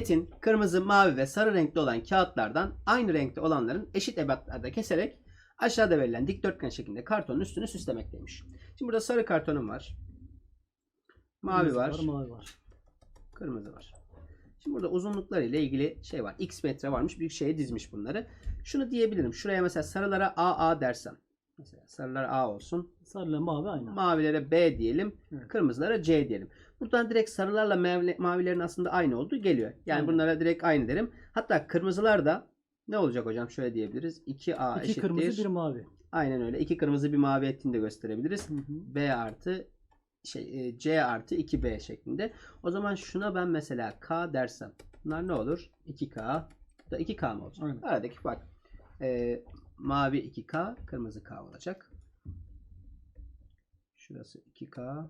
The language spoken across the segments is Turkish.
Metin kırmızı, mavi ve sarı renkli olan kağıtlardan aynı renkte olanların eşit ebatlarda keserek aşağıda verilen dikdörtgen şeklinde kartonun üstünü süslemekteymiş. Şimdi burada sarı kartonum var. Mavi Kırmızı var. Mavi var. Kırmızı var. Şimdi burada uzunlukları ile ilgili şey var. X metre varmış. Bir şeye dizmiş bunları. Şunu diyebilirim. Şuraya mesela sarılara AA dersem. Mesela sarılar A olsun. Sarıyla mavi aynı. Mavilere B diyelim. Evet. Kırmızılara C diyelim. Buradan direkt sarılarla mavi- mavilerin aslında aynı olduğu geliyor. Yani Aynen. bunlara direkt aynı derim. Hatta kırmızılar da ne olacak hocam? Şöyle diyebiliriz. 2A İki eşittir. kırmızı bir mavi. Aynen öyle. İki kırmızı bir mavi ettiğini de gösterebiliriz. Hı hı. B artı şey e, C artı 2B şeklinde. O zaman şuna ben mesela K dersem. Bunlar ne olur? 2K. Bu da 2K mı olacak? Aynen. Aradaki fark. E, mavi 2K, kırmızı K olacak. Şurası 2K,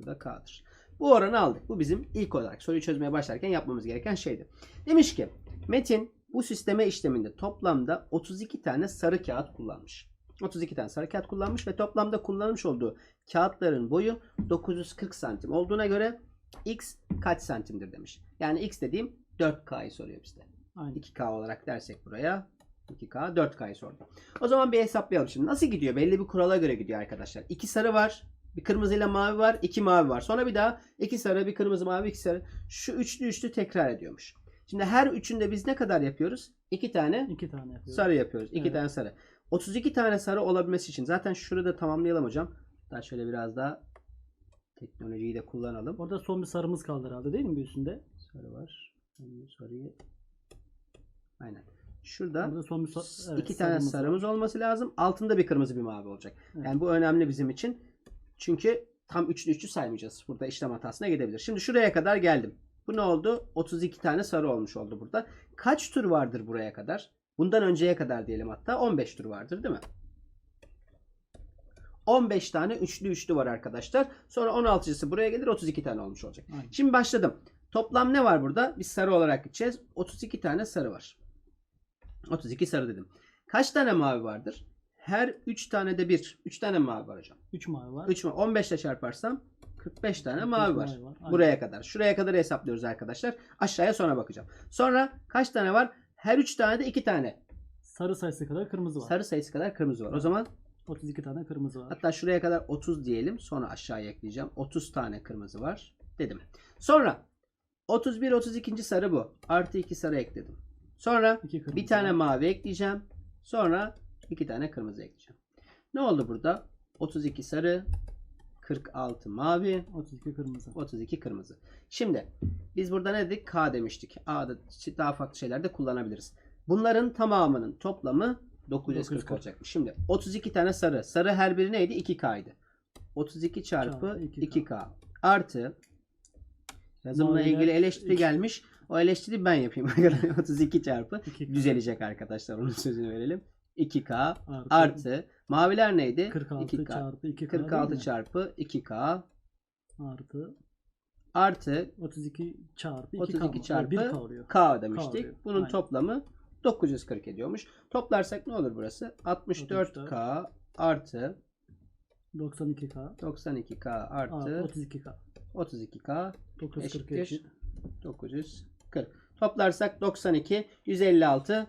bu da K'dır. Bu oranı aldık. Bu bizim ilk olarak soruyu çözmeye başlarken yapmamız gereken şeydi. Demiş ki Metin bu sisteme işleminde toplamda 32 tane sarı kağıt kullanmış. 32 tane sarı kağıt kullanmış ve toplamda kullanmış olduğu kağıtların boyu 940 santim olduğuna göre x kaç santimdir demiş. Yani x dediğim 4K'yı soruyor bizde. Aynen. 2K olarak dersek buraya 2K 4K'yı sordu. O zaman bir hesaplayalım şimdi. Nasıl gidiyor? Belli bir kurala göre gidiyor arkadaşlar. 2 sarı var. Bir kırmızıyla mavi var. 2 mavi var. Sonra bir daha 2 sarı, bir kırmızı, mavi, 2 sarı. Şu üçlü üçlü tekrar ediyormuş. Şimdi her üçünde biz ne kadar yapıyoruz? 2 tane İki tane yapıyoruz. sarı yapıyoruz. 2 Evet. tane sarı. 32 tane sarı olabilmesi için zaten şurada tamamlayalım hocam. Daha şöyle biraz daha teknolojiyi de kullanalım. Orada son bir sarımız kaldı herhalde değil mi bir üstünde? Sarı var. Bu Sarıyı Aynen. Şurada Orada son bir sa- evet, iki tane sarımız sarımız olması lazım. Altında bir kırmızı bir mavi olacak. Evet. Yani bu önemli bizim için. Çünkü tam üçlü üçlü saymayacağız. Burada işlem hatasına gidebilir. Şimdi şuraya kadar geldim. Bu ne oldu? 32 tane sarı olmuş oldu burada. Kaç tur vardır buraya kadar? Bundan önceye kadar diyelim hatta 15 tur vardır değil mi? 15 tane üçlü üçlü var arkadaşlar. Sonra 16'sı buraya gelir 32 tane olmuş olacak. Aynen. Şimdi başladım. Toplam ne var burada? Biz sarı olarak gideceğiz. 32 tane sarı var. 32 sarı dedim. Kaç tane mavi vardır? Her 3 tane de 1. 3 tane mavi var hocam. Üç mavi var. 3 mü? 15 ile çarparsam 45 tane 45 mavi var. mavi var. Aynen. Buraya kadar. Şuraya kadar hesaplıyoruz arkadaşlar. Aşağıya sonra bakacağım. Sonra kaç tane var? Her 3 tane de 2 tane. Sarı sayısı kadar kırmızı var. Sarı sayısı kadar kırmızı var. O zaman 32 tane kırmızı var. Hatta şuraya kadar 30 diyelim. Sonra aşağıya ekleyeceğim. 30 tane kırmızı var dedim. Sonra 31 32. sarı bu. Artı 2 sarı ekledim. Sonra bir tane var. mavi ekleyeceğim. Sonra iki tane kırmızı ekleyeceğim. Ne oldu burada? 32 sarı, 46 mavi, 32 kırmızı. 32 kırmızı. Şimdi biz burada ne dedik? K demiştik. A'da daha farklı şeyler de kullanabiliriz. Bunların tamamının toplamı 940, 940. olacakmış. Şimdi 32 tane sarı. Sarı her biri neydi? 2K'ydı. 32 çarpı Çarpı 2K. 2K. Artı yazımla Maviler ilgili eleştiri iki- gelmiş. O eleştiri ben yapayım. 32 çarpı 2 düzelecek arkadaşlar. Onun sözünü verelim. 2K artı, artı maviler neydi? 46 2K. çarpı 2 46 çarpı 2K artı artı 32 çarpı 2 32 çarpı 1 kalıyor. K demiştik. oluyor. Bunun Aynen. toplamı 940 ediyormuş. Toplarsak ne olur burası? 64K artı 92K 92K artı artı 32K. 32K 940 eşittir. eşit. 940. Toplarsak 92, 156,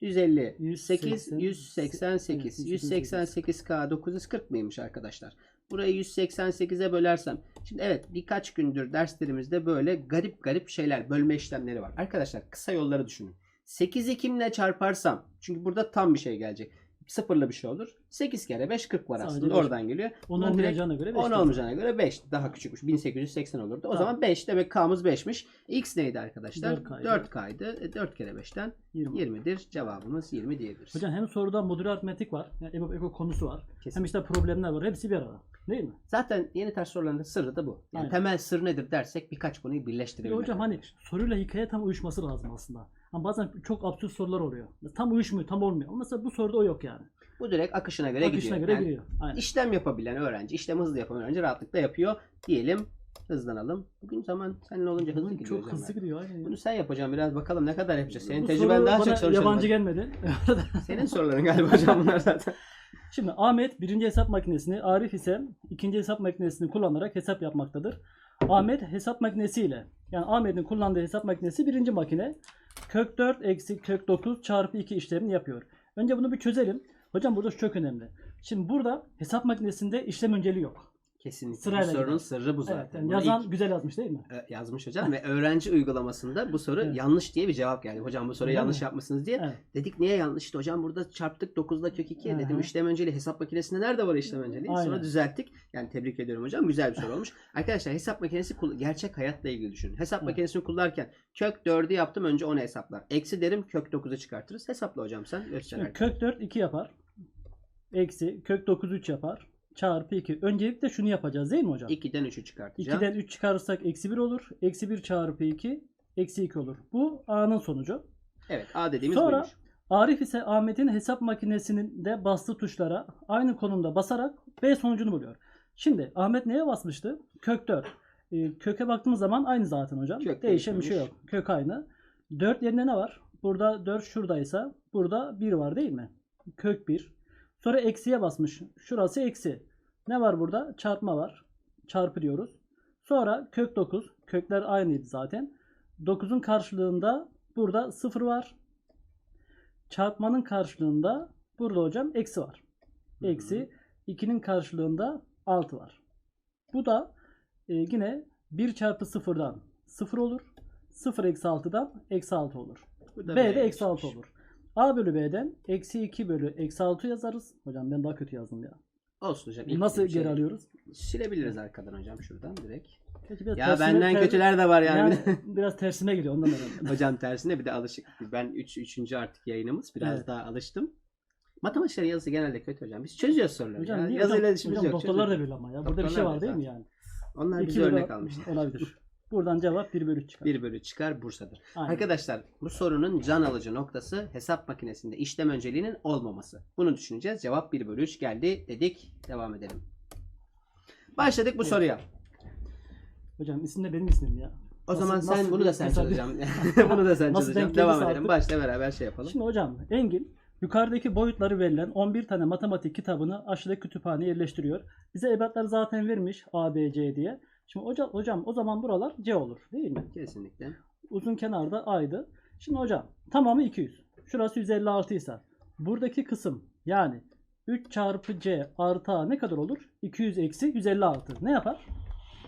150, 108, 180, 188. evet, 188K 940 mıymış arkadaşlar? Burayı 188'e bölersem. Şimdi evet birkaç gündür derslerimizde böyle garip garip şeyler, bölme işlemleri var. Arkadaşlar kısa yolları düşünün. 8 Ekim'le çarparsam çünkü burada tam bir şey gelecek. Sıfırlı bir şey olur. 8 kere 5 40 var Sadece aslında. beş. Oradan geliyor. 10 Bunu direkt- olmayacağına göre 5. 10 olmayacağına göre 5. Daha küçükmüş. 1880 olurdu. O Tamam. zaman 5. Demek K'mız 5'miş. X neydi arkadaşlar? 4K'ydı. 4K'ydı. 4 kere 5'ten 20. 20'dir. Cevabımız 20 diyebiliriz. Hocam hem soruda modüler aritmetik var. Yani EBOB eko konusu var. Kesin. Hem işte problemler var. Hepsi bir arada. Değil mi? Zaten yeni ters soruların da sırrı da bu. Yani Aynen. temel sır nedir dersek birkaç konuyu Bir de birleştirebilmek. hocam hani soruyla hikaye tam uyuşması lazım aslında. Ama bazen çok absürt sorular oluyor. Tam uyuşmuyor, tam olmuyor. Ama mesela bu soruda o yok yani. Bu direkt akışına göre Akışına gidiyor. göre Yani giriyor. Aynen. işlem yapabilen öğrenci, işlemi hızlı yapan öğrenci rahatlıkla yapıyor. Diyelim hızlanalım. Bugün zaman seninle olunca hızlı gidiyor. çok hızlı gidiyor. Aynen. Bunu sen yapacaksın biraz bakalım ne kadar yapacağız. Senin Bu tecrüben soru daha bana çok soru yabancı çözmek. gelmedi. Senin soruların galiba hocam bunlar zaten. Şimdi Ahmet birinci hesap makinesini, Arif ise ikinci hesap makinesini kullanarak hesap yapmaktadır. Ahmet hesap makinesiyle yani Ahmet'in kullandığı hesap makinesi birinci makine. Kök 4 eksi kök 9 çarpı 2 işlemini yapıyor. Önce bunu bir çözelim. Hocam burada çok önemli. Şimdi burada hesap makinesinde işlem önceliği yok. Kesinlikle. Sırayla bu sorunun gider. sırrı bu zaten. Evet, yani Bunu yazan ilk- güzel yazmış değil mi? e, yazmış hocam ve öğrenci uygulamasında bu soru Evet. yanlış diye bir cevap geldi. Hocam bu soruyu Öyle yanlış mi? yapmışsınız diye. Evet. Dedik niye yanlış? İşte hocam burada çarptık 9'da kök 2 Hı dedim. hı. İşlem önceliği hesap makinesinde nerede var işlem önceliği? Sonra Aynen. düzelttik. Yani tebrik ediyorum hocam. Güzel bir soru olmuş. Arkadaşlar hesap makinesi kul- gerçek hayatla ilgili düşünün. Hesap Evet. makinesini kullanırken kök 4'ü yaptım önce onu hesaplar. Eksi derim kök 9'u çıkartırız. Hesapla hocam sen göster. Şimdi kök 4 2 yapar. Eksi kök 9 3 yapar. Çarpı 2. Öncelikle şunu yapacağız değil mi hocam? 2'den 3'ü çıkartacağım. 2'den 3 çıkarırsak eksi 1 olur. Eksi 1 çarpı 2 eksi 2 olur. Bu A'nın sonucu. Evet A dediğimiz Sonra buymuş. Arif ise Ahmet'in hesap makinesinin de bastığı tuşlara aynı konumda basarak B sonucunu buluyor. Şimdi Ahmet neye basmıştı? Kök 4. Ee, köke baktığımız zaman aynı zaten hocam. Kök Değişen bir şey yok. Kök aynı. 4 yerine ne var? Burada 4 şuradaysa burada 1 var değil mi? Kök 1. Sonra eksiye basmış. Şurası eksi. Ne var burada? Çarpma var. Çarpı diyoruz. Sonra kök 9. Kökler aynıydı zaten. 9'un karşılığında burada 0 var. Çarpmanın karşılığında burada hocam eksi var. Eksi 2'nin karşılığında 6 var. Bu da e, yine 1 çarpı 0'dan 0 olur. 0 eksi 6'dan eksi 6 olur. Bu da B de eksi 6 geçmiş. olur. A bölü B'den eksi 2 bölü eksi 6 yazarız. Hocam ben daha kötü yazdım ya. Olsun hocam. ilk Nasıl dediğim şey- geri alıyoruz? Silebiliriz arkadan hocam şuradan direkt. Peki biraz Ya tersine- benden ter- kötüler de var yani. yani biraz tersine geliyor ondan önemli. Hocam tersine bir de alışık. Ben 3 üç, 3. artık yayınımız. Biraz Evet. daha alıştım. Matematiklerin yazısı genelde kötü hocam. Biz çözüyoruz soruları. Hocam, ya. niye Yazıyla hocam, işimiz hocam yok. doktorlar da çözüyoruz. böyle ama ya. Burada bir şey Doktorlar var da değil mi yani? Onlar bize örnek almışlar. Olabilir. Buradan cevap 1 bölü 3 çıkar. 1 bölü çıkar Bursa'dır. Aynen. Arkadaşlar bu sorunun can alıcı noktası hesap makinesinde işlem önceliğinin olmaması. Bunu düşüneceğiz. Cevap 1 bölü 3 geldi dedik. Devam edelim. Başladık bu Evet. soruya. Hocam isim de benim ismim ya. O Nasıl- zaman sen bunu da sen çözeceksin. bunu da sen denk Devam edelim. artık. Başla beraber şey yapalım. Şimdi hocam Engin yukarıdaki boyutları verilen 11 tane matematik kitabını aşağıdaki kütüphaneye yerleştiriyor. Bize ebatları zaten vermiş A, B, C diye. Şimdi hocam, hocam o zaman buralar C olur değil mi? Kesinlikle. Uzun kenarda A'ydı. Şimdi hocam tamamı 200. Şurası 156 ise buradaki kısım yani 3 çarpı C artı A ne kadar olur? 200 eksi 156. Ne yapar?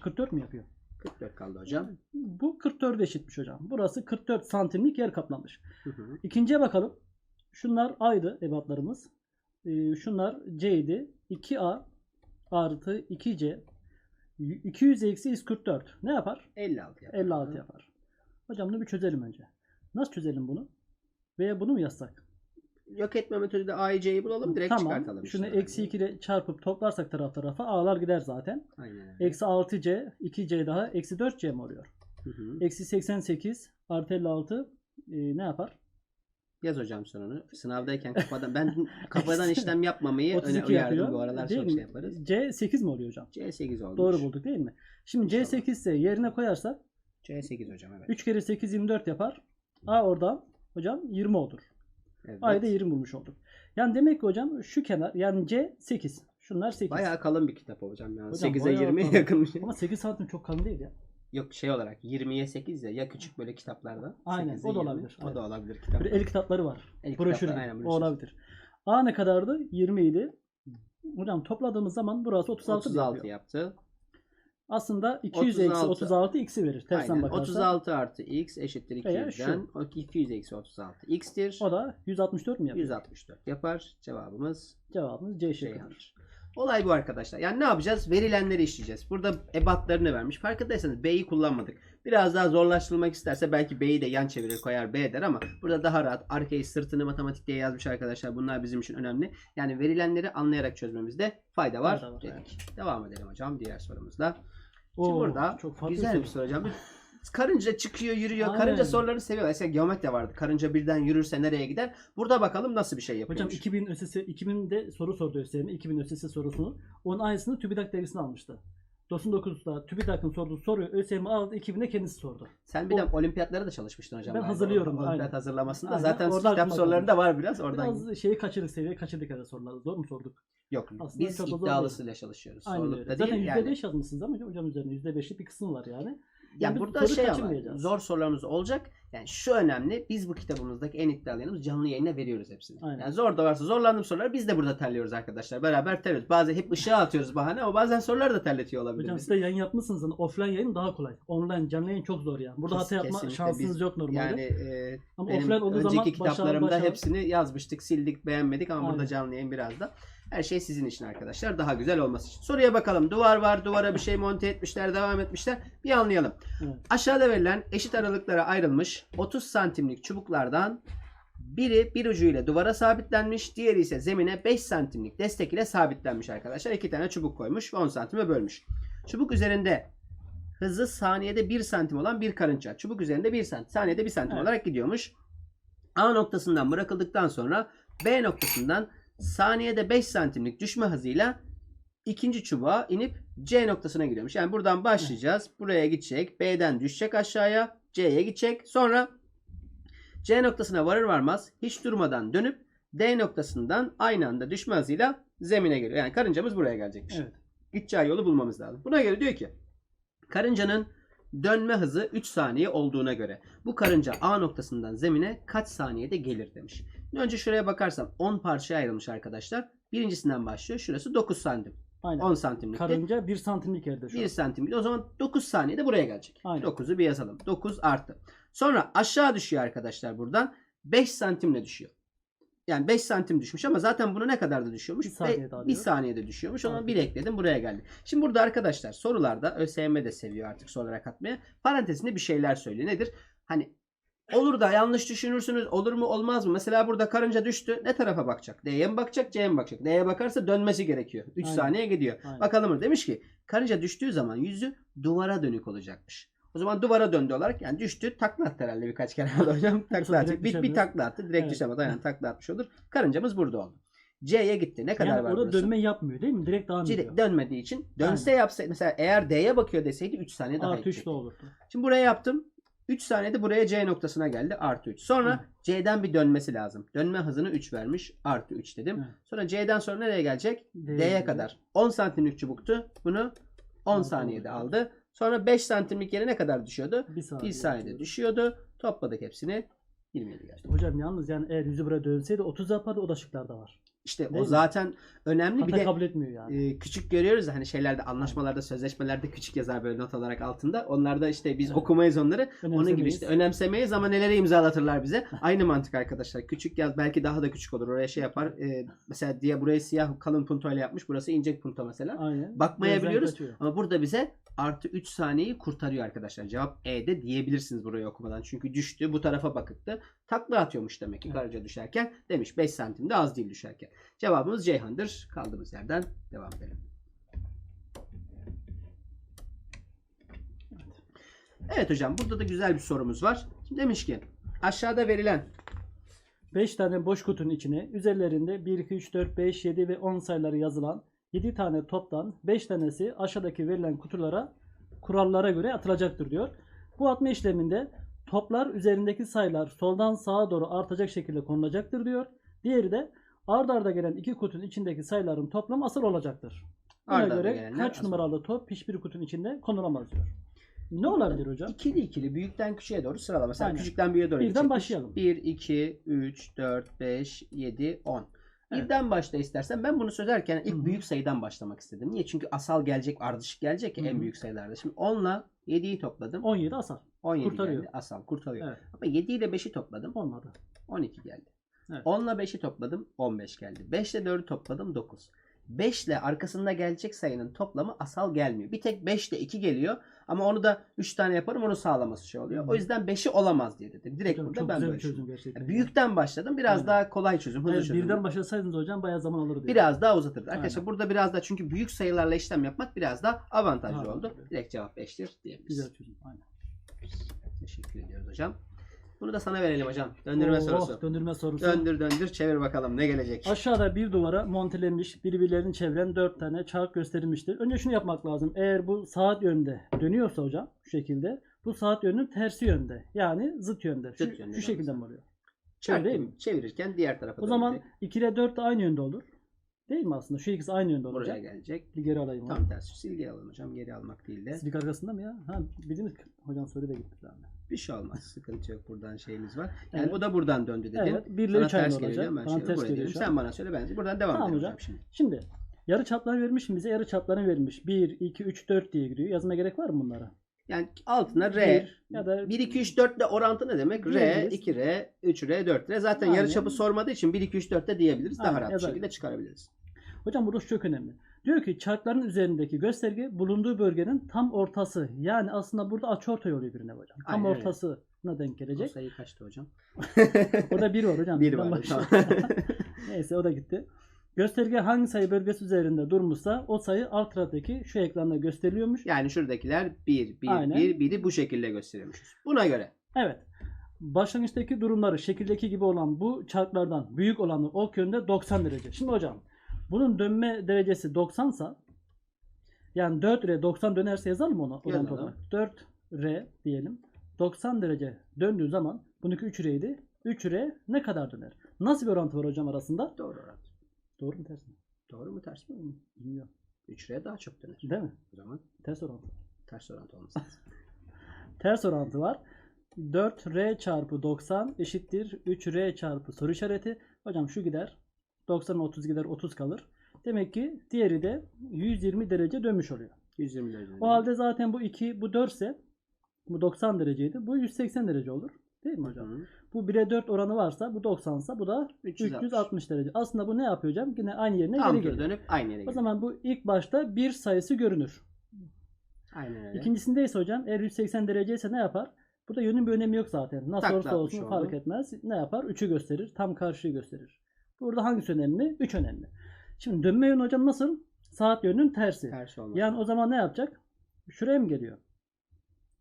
44 mi yapıyor? 44 kaldı hocam. Bu 44 eşitmiş hocam. Burası 44 santimlik yer kaplamış. Hı hı. İkinciye bakalım. Şunlar A'ydı ebatlarımız. Ee, şunlar C'ydi. 2A artı 2C. 200 eksi 144. Ne yapar? 56 yapar. 56 yapar. Hocam bunu bir çözelim önce. Nasıl çözelim bunu? Veya bunu mu yazsak? Yok etme metoduyla A'yı C'yi bulalım direkt tamam. çıkartalım. Şunu işte. eksi 2 ile çarpıp toplarsak taraf tarafa A'lar gider zaten. Aynen. Eksi 6C, 2C daha eksi 4C mi oluyor? Hı hı. Eksi 88 artı 56 e, ne yapar? Yaz hocam sonunu. Sınavdayken kafadan ben kafadan işlem yapmamayı öne 32 uyardım. yapıyor. Bu aralar Değil çok mi? şey yaparız. C 8 mi oluyor hocam? C8 olmuş. Doğru bulduk değil mi? Şimdi İnşallah. C8 ise yerine koyarsak C8 hocam evet. 3 kere 8 24 yapar. A oradan hocam 20 olur. evet. A'yı da 20 bulmuş olduk. Yani demek ki hocam şu kenar yani C 8. Şunlar 8. Bayağı kalın bir kitap hocam. Yani Hocam 8'e bayağı 20'ye kalın. yakın bir şey. Ama 8 santim çok kalın değil ya. Yok şey olarak 20'ye 8 ya ya küçük böyle kitaplarda. Aynen, 8'e o da 20. olabilir, O da olabilir kitap. El kitapları var. El Broşür kitapları, aynen, O broşür. olabilir. A ne kadardı? 20 idi. Hocam topladığımız zaman burası 36, 36 yapıyor. yaptı. Aslında 200 eksi 36. 36 x'i verir. Tersten Aynen. bakarsan. 36 artı x eşittir Veya şu. 200'den. O 200 eksi 36 x'tir. O da 164 mi yapıyor? 164 yapar. Cevabımız Cevabımız C şey şıkkıdır. yanlış. Olay bu arkadaşlar. Yani ne yapacağız? Verilenleri işleyeceğiz. Burada ebatlarını vermiş. Farkındaysanız B'yi kullanmadık. Biraz daha zorlaştırılmak isterse belki B'yi de yan çevirir koyar B der ama burada daha rahat arkayı sırtını matematik diye yazmış arkadaşlar. Bunlar bizim için önemli. Yani verilenleri anlayarak çözmemizde fayda var. Fayda var, dedik. Devam edelim hocam diğer sorumuzla. Şimdi Oo, burada çok farklı güzel bir bir soru hocam. Karınca çıkıyor yürüyor. Aynen. Karınca sorularını seviyorlar. Eskiden geometri vardı. Karınca birden yürürse nereye gider? Burada bakalım nasıl bir şey yapıyormuş. Hocam 2000 ÖSS 2000'de soru sordu ÖSS'ye. 2000 ÖSS sorusunu. Onun aynısını TÜBİTAK dergisine almıştı. Dosun 9'da TÜBİTAK'ın sorduğu soruyu ÖSYM aldı 2000'de kendisi sordu. Sen bir O- de olimpiyatlara da çalışmıştın hocam. Ben galiba. hazırlıyorum, Olimpiyat aynen. hazırlamasında Aynen, zaten oradan kitap sorularında var biraz. Oradan Biraz şeyi kaçırdık seviye kaçırdık herhalde soruları. Zor mu sorduk? yok. Aslında Biz iddialısıyla çalışıyoruz. Aynen öyle. Zaten değil %5 yani. yazmışsınız ama hocam üzerine %5'lik bir kısım var yani. Yani biz burada şey ama zor sorularımız olacak. Yani şu önemli. Biz bu kitabımızdaki en iddialı yanımız canlı yayına veriyoruz hepsini. Aynen. Yani zor da varsa zorlandığım soruları biz de burada terliyoruz arkadaşlar. Beraber terliyoruz. Bazen hep ışığa atıyoruz bahane ama bazen soruları da terletiyor olabilir. Hocam siz de yayın yapmışsınız. Yani offline yayın daha kolay. Online canlı yayın çok zor yani. Burada Kes- hata yapma şansınız biz- yok normalde. Yani e, ama benim offline olduğu önceki zaman kitaplarımda başarı, başarı. hepsini yazmıştık, sildik, beğenmedik ama burada Aynen. canlı yayın biraz da. Her şey sizin için arkadaşlar. Daha güzel olması için. Soruya bakalım. Duvar var. Duvara bir şey monte etmişler, devam etmişler. Bir anlayalım. Evet. Aşağıda verilen eşit aralıklara ayrılmış 30 santimlik çubuklardan biri bir ucuyla duvara sabitlenmiş, diğeri ise zemine 5 santimlik destek ile sabitlenmiş arkadaşlar. İki tane çubuk koymuş ve 10 santime bölmüş. Çubuk üzerinde hızı saniyede 1 santim olan bir karınca. Çubuk üzerinde 1 santim, saniyede 1 santim Evet. olarak gidiyormuş. A noktasından bırakıldıktan sonra B noktasından saniyede 5 santimlik düşme hızıyla ikinci çubuğa inip C noktasına gidiyormuş. Yani buradan başlayacağız. Buraya gidecek. B'den düşecek aşağıya. C'ye gidecek. Sonra C noktasına varır varmaz hiç durmadan dönüp D noktasından aynı anda düşme hızıyla zemine geliyor. Yani karıncamız buraya gelecekmiş. Evet. Gideceği yolu bulmamız lazım. Buna göre diyor ki karıncanın dönme hızı 3 saniye olduğuna göre bu karınca A noktasından zemine kaç saniyede gelir demiş. Önce şuraya bakarsam 10 parçaya ayrılmış arkadaşlar. Birincisinden başlıyor. Şurası 9 santim. Aynen. 10 santimlikte. Karınca 1 santimlik yerde şu 1 an. santimlikte. O zaman 9 saniyede buraya gelecek. Aynen. 9'u bir yazalım. 9 artı. Sonra aşağı düşüyor arkadaşlar buradan. 5 santimle düşüyor. Yani 5 santim düşmüş ama zaten bunu ne kadar da düşüyormuş? Bir saniyede Be- bir saniyede düşüyormuş. Ona bir ekledim buraya geldi. Şimdi burada arkadaşlar sorularda ÖSYM de seviyor artık soru olarak atmaya. Parantezinde bir şeyler söylüyor. Nedir? Hani olur da yanlış düşünürsünüz. Olur mu olmaz mı? Mesela burada karınca düştü. Ne tarafa bakacak? D'ye mi bakacak? C'ye mi bakacak? D'ye bakarsa dönmesi gerekiyor. 3 Aynen. saniye gidiyor. Aynen. Bakalım mı? Demiş ki karınca düştüğü zaman yüzü duvara dönük olacakmış. O zaman duvara döndü olarak yani düştü takla attı herhalde birkaç kere hocam. Takla attı. Bir, bir takla attı. Direkt Evet. düşemedi. Aynen takla atmış olur. Karıncamız burada oldu. C'ye gitti. Ne kadar Yani var orada burası? dönme yapmıyor değil mi? Direkt devam ediyor. dönmediği için dönse yapsaydı mesela eğer D'ye bakıyor deseydi 3 saniye daha Artı 3 gidecekti. de olurdu. Şimdi buraya yaptım. 3 saniyede buraya C noktasına geldi. Artı 3. Sonra Hı. C'den bir dönmesi lazım. Dönme hızını 3 vermiş. Artı 3 dedim. Evet. Sonra C'den sonra nereye gelecek? D'ye kadar. 10 santimlik çubuktu. Bunu 10 Altı saniyede aldı. Sonra 5 santimlik yere ne kadar düşüyordu? Bir saniye. 1 saniyede düşüyordu. Topladık hepsini. 27 geldi. Hocam yalnız yani eğer yüzü buraya dönseydi 30 yapardı o da şıklarda var. İşte Değil o mi? zaten önemli. Hata bir de kabul etmiyor yani. e, küçük görüyoruz hani şeylerde anlaşmalarda sözleşmelerde küçük yazar böyle not olarak altında. Onlarda işte biz Evet. okumayız onları. Onun gibi işte önemsemeyiz ama nelere imzalatırlar bize. Aynı mantık arkadaşlar. Küçük yaz belki daha da küçük olur. Oraya şey yapar. E, mesela diye burayı siyah kalın puntoyla yapmış. Burası ince punto mesela. Aynen. bakmayabiliyoruz. Ama burada bize artı 3 saniyeyi kurtarıyor arkadaşlar. Cevap E'de diyebilirsiniz burayı okumadan. Çünkü düştü bu tarafa bakıktı. Takla atıyormuş demek ki Evet. karınca düşerken. Demiş 5 santimde az değil düşerken. Cevabımız Ceyhan'dır. Kaldığımız yerden devam edelim. Evet hocam burada da güzel bir sorumuz var. Demiş ki aşağıda verilen 5 tane boş kutunun içine üzerlerinde 1, 2, 3, 4, 5, 7 ve 10 sayıları yazılan 7 tane toptan 5 tanesi aşağıdaki verilen kutulara kurallara göre atılacaktır diyor. Bu atma işleminde toplar üzerindeki sayılar soldan sağa doğru artacak şekilde konulacaktır diyor. Diğeri de ard arda gelen iki kutunun içindeki sayıların toplamı asıl olacaktır. Buna Arda arda göre kaç asıl. numaralı top hiçbir kutunun içinde konulamaz diyor. Ne olabilir hocam? İkili ikili büyükten küçüğe doğru sıralama. Mesela Aynen. küçükten büyüğe doğru Birden gidecekmiş. başlayalım. 1, 2, 3, 4, 5, 7, 10. Evet. Birden başla istersen. Ben bunu söylerken ilk Hı hı. büyük sayıdan başlamak istedim. Niye? Çünkü asal gelecek, ardışık gelecek ya en büyük sayılarda. Şimdi 10 ile 7'yi topladım. 17 asal. 17 kurtarıyor. geldi. Asal kurtarıyor. Evet. Ama 7 ile 5'i topladım. Olmadı. 12 geldi. Evet. 10 ile 5'i topladım. 15 geldi. 5 ile 4'ü topladım. 9. 5 ile arkasında gelecek sayının toplamı asal gelmiyor. Bir tek 5 ile 2 geliyor. Ama onu da 3 tane yaparım. Onu sağlaması şey oluyor. Hı. O yüzden 5'i olamaz diye dedim. Direkt Hocam, burada ben böyle çözüm gerçekten. Yani büyükten başladım. Biraz Aynen. daha kolay çözüm. Hızlı Evet, çözüm. birden başlasaydınız hocam bayağı zaman alırdı. Biraz daha uzatırdı. Arkadaşlar Aynen. burada biraz daha çünkü büyük sayılarla işlem yapmak biraz daha avantajlı Aynen. oldu. Direkt cevap 5'tir diyebiliriz. Güzel çözüm. Aynen. Teşekkür ediyoruz hocam. Bunu da sana verelim hocam. Döndürme Oh, sorusu. Döndürme sorusu. Döndür döndür çevir bakalım ne gelecek. Aşağıda bir duvara montelenmiş birbirlerini çeviren dört tane çark gösterilmiştir. Önce şunu yapmak lazım. Eğer bu saat yönde dönüyorsa hocam şu şekilde bu saat yönünün tersi yönde. Yani zıt yönde. Şu, Zıt yönde şu şekilde mi oluyor? Çark değil mi? Çevirirken diğer tarafa O zaman dönecek. 2 ile 4 de aynı yönde olur. Değil mi aslında? Şu ikisi aynı yönde Buraya olacak. gelecek. Bir geri alayım. onu. Tam tersi. Silgi alalım hocam. Geri almak değil de. Silik arkasında mı ya? Ha, bizim hocam soru da gitti zaten. Bir şey olmaz. Sıkıntı yok. Buradan şeyimiz var. Yani Evet. bu da buradan döndü dedin. Evet. 1 ile Sana 3 ters geliyor. Ben şöyle ters geliyor. Sen bana söyle ben buradan devam Tamam hocam. şimdi. Şimdi yarı çapları vermiş mi bize? Yarı çaplarını vermiş. 1, 2, 3, 4 diye giriyor. Yazmaya gerek var mı bunlara? Yani altına R. Bir ya da 1, 2, 3, 4 ile orantı ne demek? R, Diyebiliriz. 2R, 3R, 4R. Zaten Aynen. yarıçapı sormadığı için 1, 2, 3, 4 de diyebiliriz. Daha Aynen, rahat bir şekilde çıkarabiliriz. Hocam burada şu çok önemli. Diyor ki çarkların üzerindeki gösterge bulunduğu bölgenin tam ortası. Yani aslında burada açıortay oluyor birine hocam. Tam Aynen öyle. ortasına denk O gelecek. sayı kaçtı hocam? Orada bir var hocam. 1 Ben var. başlıyorum. Tamam. Neyse o da gitti. Gösterge hangi sayı bölgesi üzerinde durmuşsa o sayı alt taraftaki şu ekranda gösteriliyormuş. yani şuradakiler 1, 1, Aynen. 1, 1'i bu şekilde gösteriyormuşuz. Buna göre. Evet. Başlangıçtaki durumları şekildeki gibi olan bu çarklardan büyük olanı ok yönde 90 derece. Şimdi hocam bunun dönme derecesi 90 sa yani 4R 90 dönerse yazalım onu orantı olarak. 4R diyelim. 90 derece döndüğü zaman bununki 3R'ydi. 3R ne kadar döner? Nasıl bir orantı var hocam arasında? Doğru orantı. Doğru mu ters mi? Doğru mu ters mi? Bilmiyorum. 3R daha çok döner. Değil mi? O zaman Ters orantı. ters orantı olması. Ters orantı var. 4R çarpı 90 eşittir 3R çarpı soru işareti. Hocam şu gider. 90 30 gider 30 kalır. Demek ki diğeri de 120 derece dönmüş oluyor. 120 derece. O halde zaten bu 2 bu 4 ise bu 90 dereceydi. Bu 180 derece olur. Değil mi hocam? Hı. Bu 1'e 4 oranı varsa bu 90 ise bu da 360. 360 derece. Aslında bu ne yapıyor hocam? Yine aynı yerine Tam geri geliyor. dönüp aynı yere O gidiyor. zaman bu ilk başta bir sayısı görünür. Aynen öyle. İkincisinde ise hocam eğer 180 derece ise ne yapar? Burada yönün bir önemi yok zaten. Nasıl Takla olursa atmış olsun oldu. fark etmez. Ne yapar? 3'ü gösterir. Tam karşıyı gösterir. Burada hangisi önemli? 3 önemli. Şimdi dönme yönü hocam nasıl? Saat yönünün tersi. Ters olmaz. Yani o zaman ne yapacak? Şuraya mı geliyor?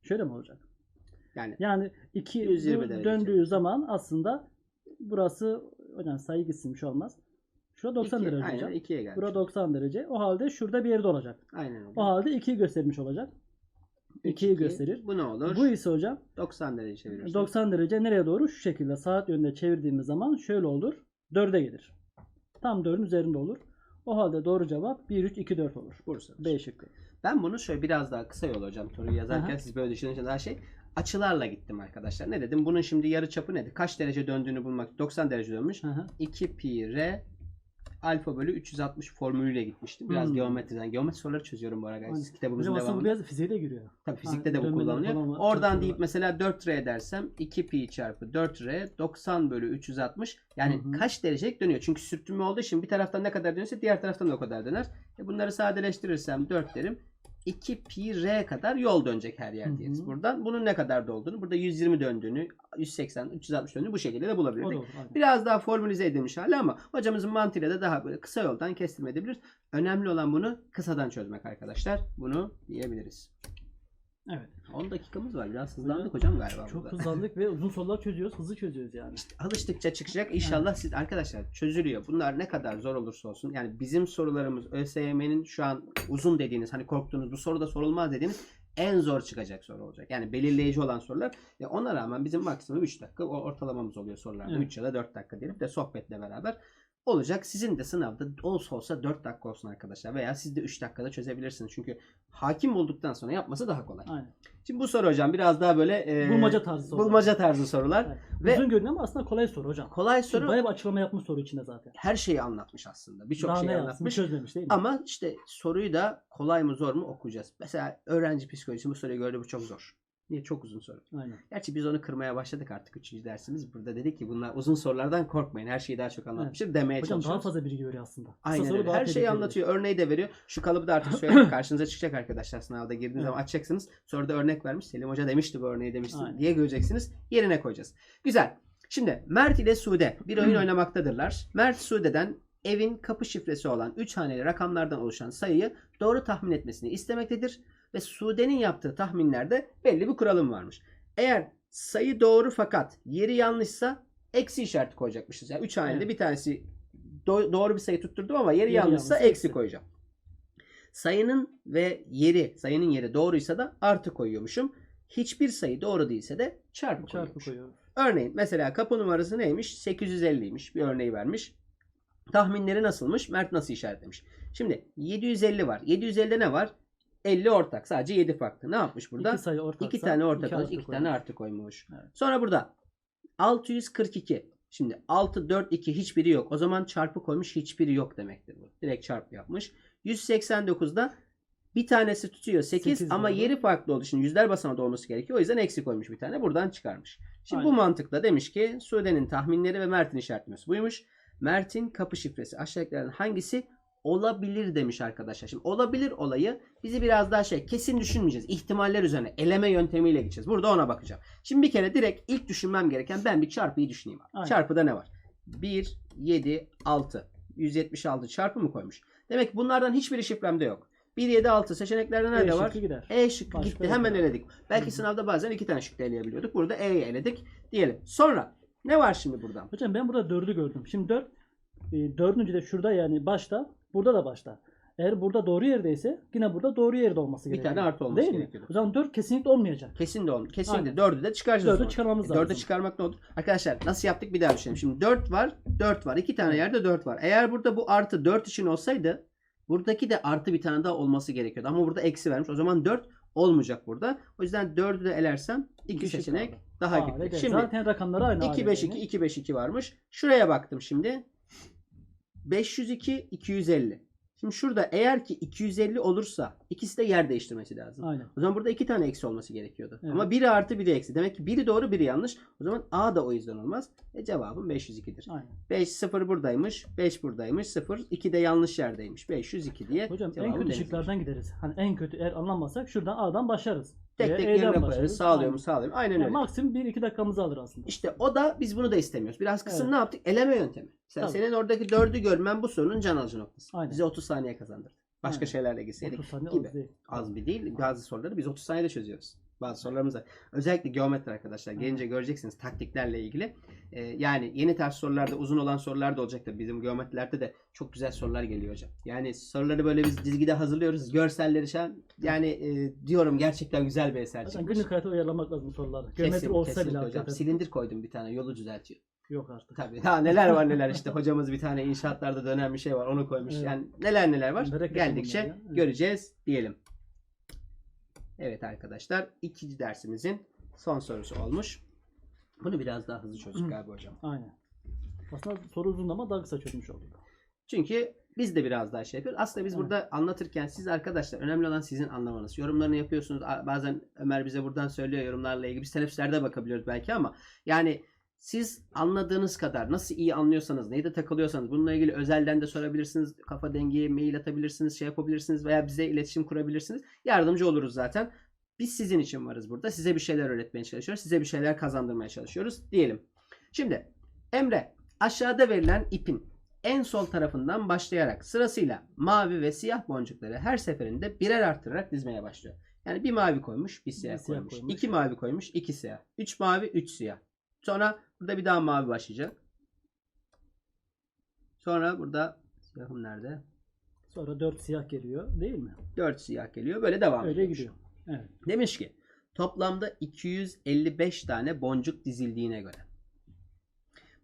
Şöyle mi olacak? Yani Yani 2 120 derece döndüğü zaman aslında burası hocam sayı gitsin bir şey olmaz. Şurada 90 iki, derece aynen hocam. 2'ye gelmiş. Burada 90 derece. O halde şurada bir yerde olacak. Aynen öyle. O halde 2'yi göstermiş olacak. Üç, 2'yi iki. gösterir. Bu ne olur? Bu ise hocam 90 derece çevirirsek. 90 derece nereye doğru? Şu şekilde saat yönünde çevirdiğimiz zaman şöyle olur. 4'e gelir. Tam 4'ün üzerinde olur. O halde doğru cevap 1, 3, 2, 4 olur. Bursa. B şıkkı. Ben bunu şöyle biraz daha kısa yol hocam soruyu yazarken Aha. siz böyle düşününce daha şey açılarla gittim arkadaşlar. Ne dedim? Bunun şimdi yarı çapı nedir? Kaç derece döndüğünü bulmak. 90 derece dönmüş. Hı. 2 pi r alfa bölü 360 formülüyle gitmiştim. Biraz Hmm. geometriden. Geometri soruları çözüyorum bu ara. Aynen. Siz kitabımızın Hocam aslında biraz fiziğe de giriyor. Tabii fizikte de bu kullanılıyor. falan Oradan deyip var. mesela 4R dersem 2 pi çarpı 4R 90 bölü 360 yani Hı hı. kaç derecelik dönüyor? Çünkü sürtünme olduğu için bir taraftan ne kadar dönüyorsa diğer taraftan da o kadar döner. E bunları sadeleştirirsem 4 derim. 2 pi r kadar yol dönecek her yer diyeriz buradan. Bunun ne kadar da olduğunu, burada 120 döndüğünü, 180, 360 döndüğünü bu şekilde de bulabilirdik. olur. Biraz daha formülize edilmiş hali ama hocamızın mantığıyla da daha böyle kısa yoldan kestirme edebiliriz. Önemli olan bunu kısadan çözmek arkadaşlar. Bunu diyebiliriz. Evet. 10 dakikamız var. Biraz hızlandık hocam galiba Çok burada. hızlandık ve uzun sorular çözüyoruz. Hızlı çözüyoruz yani. Alıştıkça çıkacak. İnşallah siz arkadaşlar çözülüyor. Bunlar ne kadar zor olursa olsun. Yani bizim sorularımız ÖSYM'nin şu an uzun dediğiniz hani korktuğunuz bu soruda sorulmaz dediğiniz en zor çıkacak soru olacak. Yani belirleyici olan sorular. Ya ona rağmen bizim maksimum 3 dakika o ortalamamız oluyor sorularda. Evet. 3 ya da 4 dakika diyelim de sohbetle beraber olacak. Sizin de sınavda olsa olsa 4 dakika olsun arkadaşlar. Veya siz de 3 dakikada çözebilirsiniz. Çünkü hakim olduktan sonra yapması daha kolay. Aynen. Şimdi bu soru hocam biraz daha böyle e, Bulmaca tarzı sorular. bulmaca tarzı sorular. Evet. Ve- Uzun görünüyor ama aslında kolay soru hocam. Kolay Şimdi soru Bayağı bir açıklama yapmış soru içinde zaten. her şeyi anlatmış aslında. Birçok şeyi anlatmış. Çözmemiş değil mi? Ama işte soruyu da kolay mı zor mu okuyacağız. Mesela öğrenci psikolojisi bu soruyu gördü bu çok zor. Niye? Çok uzun soru. Aynen. Gerçi biz onu kırmaya başladık artık 3. dersimiz. Burada dedik ki bunlar uzun sorulardan korkmayın. Her şeyi daha çok anlatmıştır demeye Hocam daha fazla bilgi veriyor aslında. Kısa Aynen öyle. Her şeyi anlatıyor. Örneği de veriyor. Şu kalıbı da artık söyleyeyim. Karşınıza çıkacak arkadaşlar sınavda girdiğiniz Evet. zaman açacaksınız. Sonra da örnek vermiş. Selim Hoca demişti bu örneği demişti Aynen. diye göreceksiniz. Yerine koyacağız. Güzel. Şimdi Mert ile Sude bir oyun oynamaktadırlar. Mert Sude'den evin kapı şifresi olan 3 haneli rakamlardan oluşan sayıyı doğru tahmin etmesini istemektedir. Ve Sude'nin yaptığı tahminlerde belli bir kuralım varmış. Eğer sayı doğru fakat yeri yanlışsa eksi işareti koyacakmışız. Yani 3 hanede Evet. bir tanesi do- doğru bir sayı tutturdum ama yeri, Yeri yanlışsa yanlışsa eksi koyacağım. Sayının ve yeri, sayının yeri doğruysa da artı koyuyormuşum. Hiçbir sayı doğru değilse de çarpı, Çarpı koyuyoruz. Örneğin mesela kapı numarası neymiş? 850'ymiş. Bir örneği vermiş. Tahminleri nasılmış? Mert nasıl işaretlemiş? Şimdi 750 var. 750'de ne var? 50 ortak. Sadece 7 farklı. Ne yapmış burada? İki sayı ortaksa İki tane ortak olmuş, artı iki tane koyuyoruz. artı koymuş. Evet. Sonra burada 642. Şimdi 6, 4, 2 hiçbiri yok. O zaman çarpı koymuş hiçbiri yok demektir bu. Direkt çarpı yapmış. 189'da bir tanesi tutuyor 8 Sekiz ama doğru. yeri farklı olduğu için yüzler basamada olması gerekiyor. O yüzden eksi koymuş bir tane. Buradan çıkarmış. Şimdi bu Aynen. mantıkla demiş ki Sude'nin tahminleri ve Mert'in işaretlemesi buymuş. Mert'in kapı şifresi aşağıdakilerden hangisi olabilir demiş arkadaşlar. Şimdi olabilir olayı bizi biraz daha şey kesin düşünmeyeceğiz. İhtimaller üzerine eleme yöntemiyle gideceğiz. Burada ona bakacağım. Şimdi bir kere direkt ilk düşünmem gereken ben bir çarpıyı düşüneyim. abi. Aynen. Çarpıda ne var? 1, 7, 6. 176 çarpı mı koymuş? Demek ki bunlardan hiçbiri şifremde yok. 1, 7, 6 seçeneklerde nerede E var? gider. E şıkkı Başka gitti. Hemen yani. eledik. Belki Hı hı. sınavda bazen iki tane şıkkı eleyebiliyorduk. Burada E'yi eledik diyelim. Sonra ne var şimdi buradan? Hocam ben burada 4'ü gördüm. Şimdi 4 e, dördüncü de şurada yani başta. Burada da başta. Eğer burada doğru yerdeyse yine burada doğru yerde olması Bir gerekiyor. tane artı olması Değil mi? gerekiyordu. O zaman 4 kesinlikle olmayacak. Kesin de olmuyor. Kesinlikle. Aynen. Dördü de çıkaracağız. 4'ü o zaman. çıkarmamız E, lazım. Dörde çıkarmak ne olur? Arkadaşlar nasıl yaptık bir daha düşünelim. Şimdi 4 var, 4 var. İki tane yerde 4 var. Eğer burada bu artı 4 için olsaydı buradaki de artı bir tane daha olması gerekiyordu. Ama burada eksi vermiş. O zaman 4 olmayacak burada. O yüzden 4'ü de elersem iki İki şık seçenek kaldı. daha gitti. Şimdi Zaten rakamları aynı. 2 5 2 2 5 2 varmış. Şuraya baktım şimdi. 502 250. Şimdi şurada eğer ki 250 olursa ikisi de yer değiştirmesi lazım. Aynen. O zaman burada iki tane eksi olması gerekiyordu. Evet. Ama biri artı biri eksi. Demek ki biri doğru biri yanlış. O zaman A da o yüzden olmaz. E cevabım 502'dir. Aynen. 5 0 buradaymış. 5 buradaymış. 0 2 de yanlış yerdeymiş. 502 diye. Hocam en kötü şıklardan gideriz. Hani en kötü eğer anlamazsak şuradan A'dan başlarız. Tek Veya tek yerine koyarız. başlarız. Sağlıyor mu sağlıyor mu? Aynen Yani öyle. maksimum 1-2 dakikamızı alır aslında. İşte o da biz bunu da istemiyoruz. Biraz kısım Evet. ne yaptık? Eleme yöntemi. Sen, Tabii. senin oradaki dördü görmen bu sorunun can alıcı noktası. Aynen. Bize 30 saniye kazandırdı. Başka Aynen. şeylerle gitseydik 30 saniye gibi. az değil. Az bir değil. Bazı soruları biz 30 saniyede çözüyoruz. Bazı sorularımız var. Özellikle geometri arkadaşlar. Gelince göreceksiniz taktiklerle ilgili. Ee, yani yeni tarz sorularda uzun olan sorular da olacaktır. Bizim geometrilerde de çok güzel sorular geliyor hocam. Yani soruları böyle biz dizgide hazırlıyoruz. Görselleri şu an yani e, diyorum gerçekten güzel bir eser Zaten çıkmış. günlük hayata uyarlamak lazım soruları. Geometri Kesin, olsa kesinlikle bile hocam. hakikaten. Silindir koydum bir tane yolu düzeltiyor. Yok artık. Tabii. Ha neler var neler işte hocamız bir tane inşaatlarda dönen bir şey var onu koymuş. Evet. Yani neler neler var. Merak ettim Geldikçe bunları ya. Evet. göreceğiz diyelim. Evet arkadaşlar ikinci dersimizin son sorusu olmuş. Bunu biraz daha hızlı çözdük galiba hocam. Aynen. Aslında soru uzun ama daha kısa çözmüş olduk. Çünkü biz de biraz daha şey yapıyoruz. Aslında biz Evet. burada anlatırken siz arkadaşlar önemli olan sizin anlamanız. Yorumlarını yapıyorsunuz. Bazen Ömer bize buradan söylüyor yorumlarla ilgili. Biz teneffüslerde bakabiliyoruz belki ama yani siz anladığınız kadar nasıl iyi anlıyorsanız, neyde takılıyorsanız bununla ilgili özelden de sorabilirsiniz. Kafa dengi mail atabilirsiniz, şey yapabilirsiniz veya bize iletişim kurabilirsiniz. Yardımcı oluruz zaten. Biz sizin için varız burada. Size bir şeyler öğretmeye çalışıyoruz. Size bir şeyler kazandırmaya çalışıyoruz diyelim. Şimdi Emre aşağıda verilen ipin en sol tarafından başlayarak sırasıyla mavi ve siyah boncukları her seferinde birer arttırarak dizmeye başlıyor. Yani bir mavi koymuş, bir siyah, Bir siyah koymuş. koymuş. iki mavi koymuş, iki siyah. Üç mavi, üç siyah. Sonra burada bir daha mavi başlayacak. Sonra burada siyahım nerede? Sonra 4 siyah geliyor değil mi? Dört siyah geliyor. Böyle devam Öyle ediyormuş. gidiyor. Evet. Demiş ki toplamda 255 tane boncuk dizildiğine göre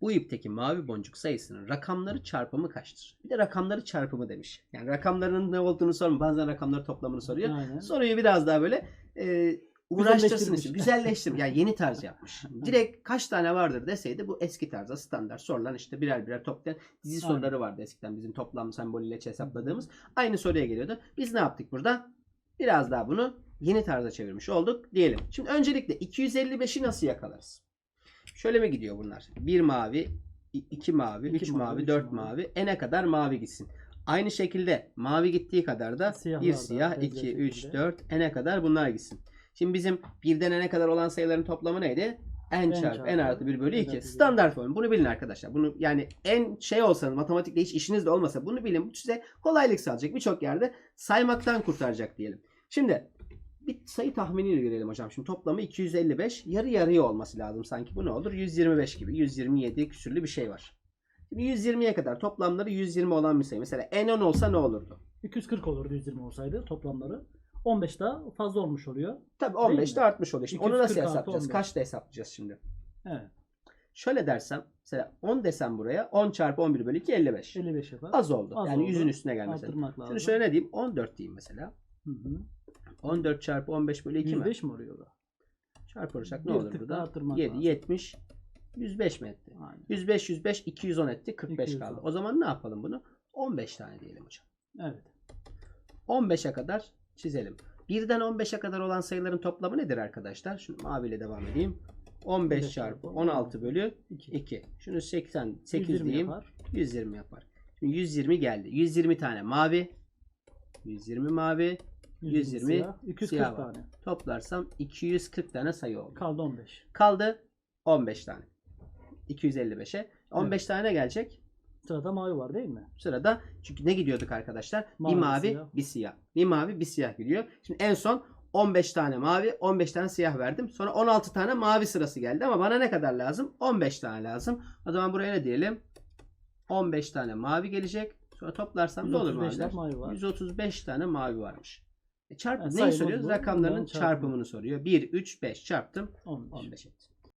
bu ipteki mavi boncuk sayısının rakamları çarpımı kaçtır? Bir de rakamları çarpımı demiş. Yani rakamlarının ne olduğunu sormuyor. Bazen rakamları toplamını soruyor. Aynen. Soruyu biraz daha böyle e, uğraştırsın Güzelleştirmiş. için. Güzelleştirmiş. Yani yeni tarz yapmış. Direkt kaç tane vardır deseydi bu eski tarzda standart sorulan işte birer birer toplayan dizi Aynen. soruları vardı eskiden bizim toplam sembolüyle hesapladığımız. Aynı soruya geliyordu. Biz ne yaptık burada? Biraz daha bunu yeni tarza çevirmiş olduk diyelim. Şimdi öncelikle 255'i nasıl yakalarız? Şöyle mi gidiyor bunlar? Bir mavi, iki mavi, İki üç mavi, mavi, üç dört mavi. mavi. Ene kadar mavi gitsin. Aynı şekilde mavi gittiği kadar da Siyahlar bir da siyah, benzer 2, 3, şekilde. 4, ene kadar bunlar gitsin. Şimdi bizim birden ene kadar olan sayıların toplamı neydi? n çarpı n artı 1 bölü N 2. artı bir. Standart formül. Bunu bilin arkadaşlar. Bunu yani en şey olsanız matematikle hiç işiniz de olmasa bunu bilin. Bu size kolaylık sağlayacak. Birçok yerde saymaktan kurtaracak diyelim. Şimdi Bir sayı tahminiyle görelim hocam. Şimdi toplamı 255. Yarı yarıya olması lazım sanki. Bu ne olur? 125 gibi. 127 küsürlü bir şey var. Şimdi 120'ye kadar toplamları 120 olan bir sayı. Mesela n10 olsa ne olurdu? 240 olurdu 120 olsaydı toplamları. 15 daha fazla olmuş oluyor. Tabii Değil 15 de artmış oluyor. Şimdi onu nasıl 246, hesaplayacağız? 15. Kaçta hesaplayacağız şimdi? Evet. Şöyle dersem mesela 10 desem buraya 10 çarpı 11 bölü 2 55. 55 yapar. Az oldu. Az yani oldu. yüzün üstüne gelmesi. Lazım. Şimdi şöyle ne diyeyim? 14 diyeyim mesela. Hı hı. 14 çarpı 15 bölü 2 mi? 105 mi oluyor da? Çarpılırsak ne olur burada? daha arttırmak 7, lazım. 70, 105 mi etti? Aynen. 105, 105, 210 etti. 45 210. kaldı. O zaman ne yapalım bunu? 15 tane diyelim hocam. Evet. 15'e kadar çizelim. 1'den 15'e kadar olan sayıların toplamı nedir arkadaşlar? Şunu maviyle devam edeyim. 15 15 çarpı çarpı 16 bölü 2. 2. Şunu 80, 8 120 diyeyim. yapar. 120 yapar. Şimdi 120 geldi. 120 tane mavi. 120 mavi. 120 siyah. 240 siyah var. tane. Toplarsam 240 tane sayı oldu. Kaldı 15. Kaldı 15 tane. 255'e. 15 tane gelecek. Sırada mavi var değil mi? Sırada çünkü ne gidiyorduk arkadaşlar? Mavi, bir mavi, siyah. bir siyah. Bir mavi, bir siyah gidiyor. Şimdi en son 15 tane mavi, 15 tane siyah verdim. Sonra 16 tane mavi sırası geldi ama bana ne kadar lazım? 15 tane lazım. O zaman buraya ne diyelim? 15 tane mavi gelecek. Sonra toplarsam ne olur 135 maviler? mavi var. 135 tane mavi varmış. E çarp Yani neyi soruyor? Bunların çarpımını çarpımı. soruyor. 1, 3, 5 çarptım. 15. 15 etti.